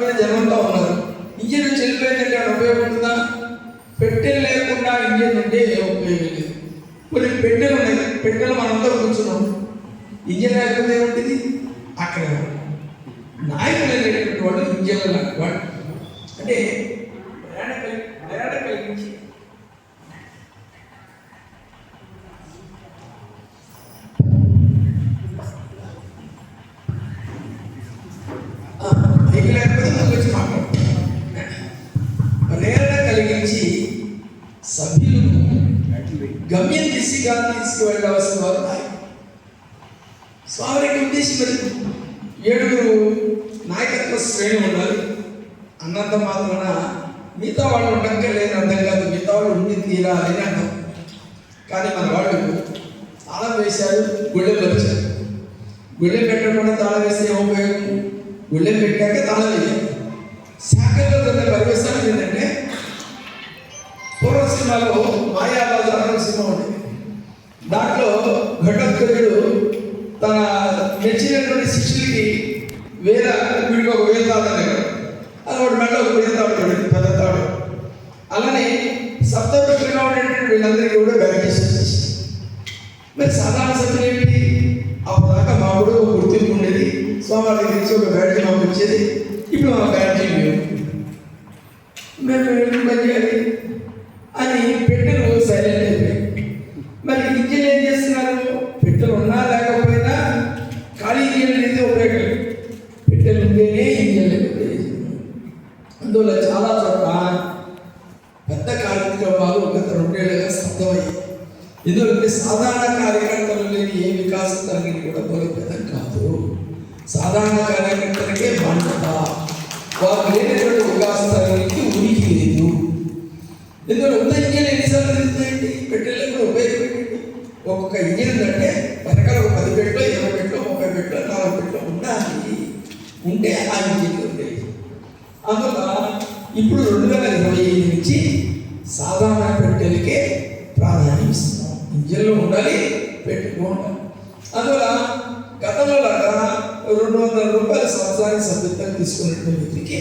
జరుగుతూ ఉన్నారు ఇంజన్ చెల్లిపోయిందంటే ఉపయోగపడుతుందా పెట్టెలు లేకుండా ఇంజన్ ఉంటే ఉపయోగం లేదు. కొన్ని పెట్టెలు ఉన్నాయి. పెట్టెలు మనందరం కూర్చున్నాం. ఇంజన్ లేకపోతే ఏమిటిది? అక్కడ నాయకులు అనేటువంటి వాళ్ళు ఇంజన్లు అంటే దిశగా తీసుకువెళ్ళవలసిన వారు నాయకులు. స్వామికి ఉద్దేశం అది. ఏడుగురు నాయకత్వ శ్రేణి ఉండాలి అన్నంత మాత్రాన మిగతా వాళ్ళు ఉండక లేని అర్థం కాదు. మిగతా వాళ్ళు ఉండి తీరాలి అని అర్థం. కానీ మన వాళ్ళు తాళం వేశారు గుళ్ళెలు పరిచారు గుళ్ళె పెట్టకుండా తాళం వేస్తే ఏం ఉపయోగం? గుళ్ళె పెట్టాక తాళం వేయాలి. శాఖల్లో జరిగే పరివేశాలు ఏంటంటే పూర్వ సినిమాలో మాయాబాజు అన్న సినిమా ఉండేది. దాంట్లో ఘటోత్కచుడు తన మెచ్చినటువంటి శిష్యులకి వేద వీడికి ఒక వేద తాడు అది ఒకటి మెడలో ఒక వేద తాడు పెద్ద తాడు. అలానే సప్తవృష్టిగా ఉండేటువంటి వీళ్ళందరికీ కూడా బ్యాటరీస్ మరి సాధారణ సత్యం ఏంటి? అప్పటిదాకా మా కూడా ఒక గుర్తింపు ఉండేది. స్వామి దగ్గర నుంచి ఒక బ్యాటరీ మాకు వచ్చేది. ఇప్పుడు మా బ్యాటరీ మేము మేము ఏం పని చేయాలి? అని పెట్టిన సైలెంట్ అయిపోయింది మరి ఇంజిన్ ఏం చేస్తున్నారు? బిడ్డలు ఉన్నా లేకపోయినా ఖాళీ చేయలేదు ఉపయోగం బిడ్డలు పెట్టెలు ఉంటేనే ఇంజిన్ లేకపోతే అందువల్ల చాలా చోట్ల పెద్ద కార్యక్రమాలు గత రెండేళ్ళుగా శబ్దమయ్యాయి ఎందుకంటే సాధారణ కార్యకర్తలు లేని ఏ వికాసం తరగతి కూడా బలోపేతం కాదు. సాధారణ కార్యకర్తలకే బాధ్యత. వారు లేనటువంటి వికాస తరగతికి ఉనికి లేదు. ఎందుకంటే ఉన్న ఇంజిన్ ఎన్నిసార్లు తిరుగుతాయండి పెట్టెలు కూడా ఒక్కొక్క ఇంజిన్ అంటే వెనకాల ఒక పది పెట్టలో ఇరవై పెట్టలో ముప్పై పెట్టలో నలభై పెట్టలో ఉండాలి. ఉంటే ఆ ఇంజిన్ ఉండేది అందువల్ల ఇప్పుడు రెండు వేల ఇరవై ఐదు నుంచి సాధారణ పెట్టెలకే ప్రాధాన్యం ఇస్తున్నాం. ఇంజిన్లో ఉండాలి పెట్టుకో ఉండాలి. అందువల్ల గతంలో లాగా రెండు వందల రూపాయల సంవత్సరానికి సభ్యత్వం తీసుకున్నటువంటి వ్యక్తికి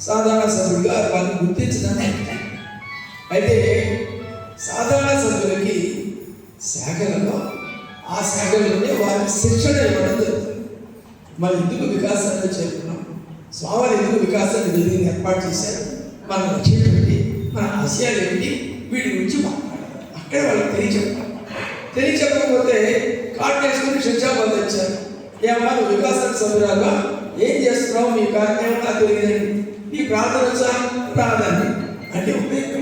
సాధారణ సభ్యుడిగా వాళ్ళని గుర్తించడానికి అయితే సాధారణ శాఖలలో ఆ శాఖలోనే వారికి శిక్షణ ఇవ్వడం జరుగుతుంది. మరి ఎందుకు వికాసాన్ని చేరుకున్నాం? స్వామి ఎందుకు వికాసాన్ని జరిగింది ఏర్పాటు చేశారు? మన లక్ష్యం ఏమిటి మన ఆశయాలు ఏమిటి వీటి గురించి మాట్లాడాలి. అక్కడ వాళ్ళకి తెలియచెప్పాలి. తెలియచెప్పకపోతే కార్డు వేసుకుని శిక్షాబాద్ వచ్చారు ఏమన్నా నువ్వు వికాసానికి సభ్యురాలుగా ఏం చేస్తున్నావు? మీ కార్యక్రమం నాకు తెలియదండి నీ ప్రార్థన వచ్చా? ప్రార్థన. అంటే ఉపయోగం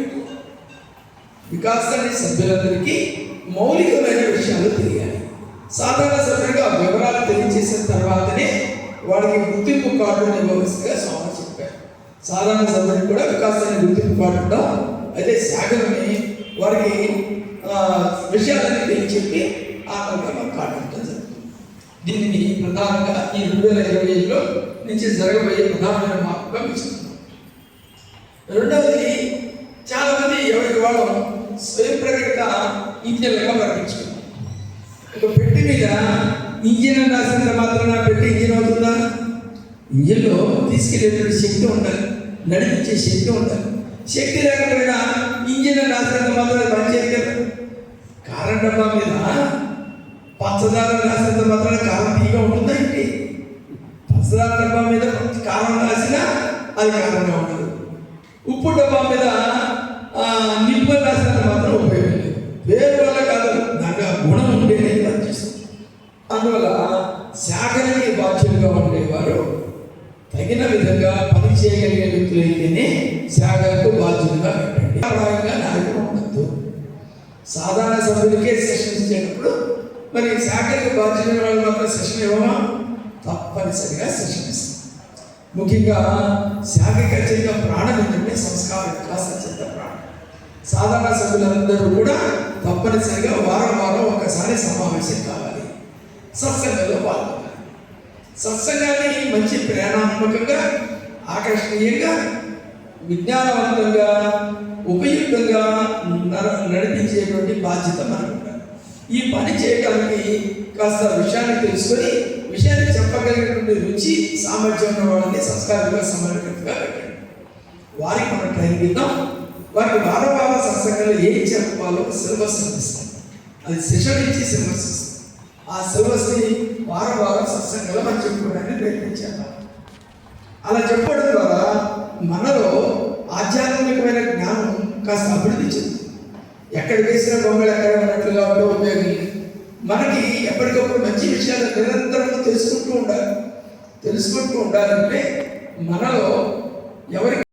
వికాసాన్ని సభ్యులందరికీ మౌలికమైన విషయాలు తెలియాలి. సాధారణ సభ్యుడిగా వివరాలు తెలియజేసిన తర్వాతనే వాడికి గుర్తింపు కార్డుని ఇవ్వవలసిందిగా స్వామి చెప్పారు. సాధారణ సభ్యుడికి కూడా వికాసాన్ని గుర్తింపు కార్డు ఉండవు అయితే శాఖలని వారికి విషయాలని విషయాలన్నీ తెలియచెప్పి ఆ ప్రకారం కార్డు దీనిని ప్రధానంగా ఈ రెండు వేల ఇరవై ఐదులో నుంచి జరగబోయే ప్రధానమైన మార్పుగా మిస్తున్నాం రెండవది చాలామంది ఎవరికి వాళ్ళు స్వయం ప్రకటిత ఇంజన్లుగా ప్రకటించుకున్నారు ఒక పెట్టి మీద ఇంజిన్ అని రాసినంత మాత్రాన పెట్టి ఇంజిన్ అవుతుందా? ఇంజిన్లో తీసుకెళ్ళేటువంటి శక్తి ఉండాలి నడిపించే శక్తి ఉండాలి. శక్తి లేకపోయినా ఇంజిన్ అని రాసినంత మాత్రాన పనిచేయదు కదా. కారం డబ్బా మీద పంచదార రాసినంత మాత్రాన కారం తీగా ఉంటుందా ఏంటి? పంచదార డబ్బా మీద కారం రాసినా అది కారంగా ఉండదు. ఉప్పు డబ్బా మీద ఆ, నిప్పు రాసినంత మాత్రం ఉపయోగం లేదు. వేరు వల్ల కాదు నాకు ఆ గుణం ఉంటేనే పనిచేస్తాం అందువల్ల శాఖలకి బాధ్యులుగా ఉండేవారు తగిన విధంగా పని చేయగలిగే వ్యక్తులైతేనే శాఖలకు బాధ్యులుగా పెట్టండి. అభిప్రాయంగా నాయకుడు ఉండద్దు. సాధారణ సభ్యులకే సెషన్ ఇచ్చేటప్పుడు మరి శాఖలకు బాధ్యులైన వాళ్ళు మాత్రం సెషన్ ఇవ్వమా? తప్పనిసరిగా సెషన్ ఇస్తాం. ముఖ్యంగా శాఖకి అత్యంత ప్రాణం ఏంటంటే సంస్కారం యొక్క అత్యంత ప్రాణం. సాధారణ సభ్యులందరూ కూడా తప్పనిసరిగా వారం వారం ఒకసారి సమావేశం కావాలి. సత్సంగంలో పాల్గొనాలి. సత్సంగాన్ని మంచి ప్రేరణాత్మకంగా ఆకర్షణీయంగా విజ్ఞానవంతంగా ఉపయుక్తంగా నడిపించేటువంటి బాధ్యత మనకు ఈ పని చేయడానికి కాస్త విషయాన్ని తెలుసుకొని విషయాన్ని చెప్పగలిగినటువంటి రుచి సామర్థ్యం ఉన్న వాళ్ళని సంస్కారంగా సమర్పితంగా పెట్టండి. వారికి మనం ట్రైనింగ్ ఇద్దాం. వారికి వార వార సత్సంగంలో ఏం చెప్పాలో సిలబస్ అందిస్తాం అది శిక్షణ ఇచ్చి సిలబస్ ఇస్తాం ఆ సిలబస్ని వార వారం సత్సంగంలో మనం చెప్పుకోవడానికి ప్రయత్నించాలి. అలా చెప్పడం ద్వారా మనలో ఆధ్యాత్మికమైన జ్ఞానం కాస్త అభివృద్ధి చెంది ఎక్కడ వేసిన బొమ్మలు ఎక్కడ ఉన్నట్లుగా ఉంటే ఉపయోగం లేదు. మనకి ఎప్పటికప్పుడు మంచి విషయాలు నిరంతరం తెలుసుకుంటూ ఉండాలి. తెలుసుకుంటూ ఉండాలంటే మనలో ఎవరికి